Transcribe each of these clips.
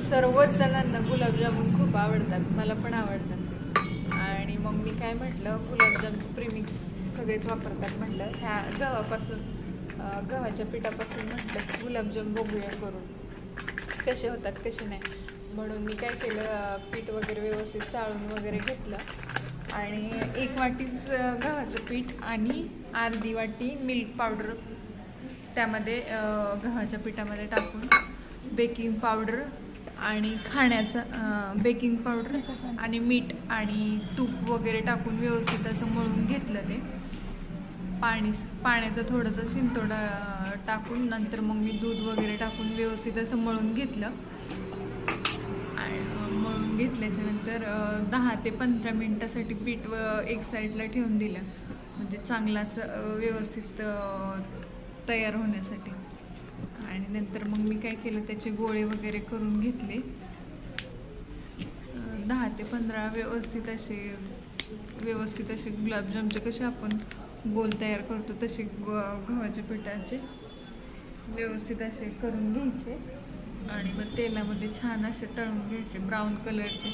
सर्वच जणांना गुलाबजामुन खूप आवडतात. मला पण आवडतात आणि मग मी काय म्हटलं गुलाबजामचे प्रीमिक्स सगळेच वापरतात म्हटलं. ह्या गव्हापासून गव्हाच्या पिठापासून म्हटलं गुलाबजाम बघूया करून. कसे होतात कसे नाही. म्हणून मी काय केलं पीठ वगैरे व्यवस्थित चाळून वगैरे घेतलं. आणि एक वाटीच गव्हाचं पीठ आणि अर्धी वाटी मिल्क पावडर त्यामध्ये गव्हाच्या पिठामध्ये टाकून बेकिंग पावडर आणि खाण्याचं बेकिंग पावडर आणि मीठ आणि तूप वगैरे टाकून व्यवस्थित असं मळून घेतलं ते. पाणी पाण्याचं थोडंसं शिंतोडा टाकून नंतर मग मी दूध वगैरे टाकून व्यवस्थित असं मळून घेतलं. आणि मळून घेतल्याच्या नंतर दहा ते पंधरा मिनटासाठी पीठ व एक साईडला ठेवून दिलं. म्हणजे चांगलं असं व्यवस्थित तयार होण्यासाठी. आणि नंतर मग मी काय केलं त्याचे गोळे वगैरे करून घेतले. दहा ते पंधरा व्यवस्थित असे व्यवस्थित असे गुलाबजामचे कसे आपण गोल तयार करतो तसे ग गव्हाच्या पिठाचे व्यवस्थित असे करून घ्यायचे. आणि मग तेलामध्ये छान असे तळून घ्यायचे ब्राऊन कलरचे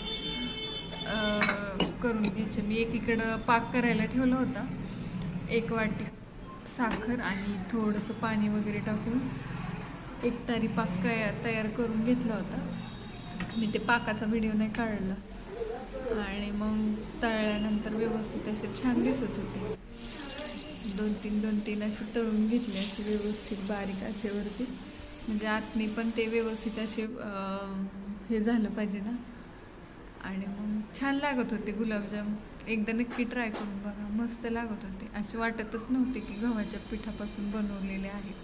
करून घ्यायचे. मी एकीकडं पाक करायला ठेवला होता. एक वाटी साखर आणि थोडंसं पाणी वगैरे टाकून एक तारी पाक तयार करून घेतला होता. मी ते पाकाचा व्हिडिओ नाही काढला. आणि मग तळल्यानंतर व्यवस्थित असे छान दिसत होते. दोन तीन दोन तीन असे तळून घेतले असे व्यवस्थित बारीक आचेवरती. म्हणजे आतनी पण ते व्यवस्थित असे हे झालं पाहिजे ना. आणि मग छान लागत होते गुलाबजाम. एकदा नक्की ट्राय करून बघा. मस्त लागत होते. असे वाटतच नव्हते की गव्हाच्या पिठापासून बनवलेले आहेत.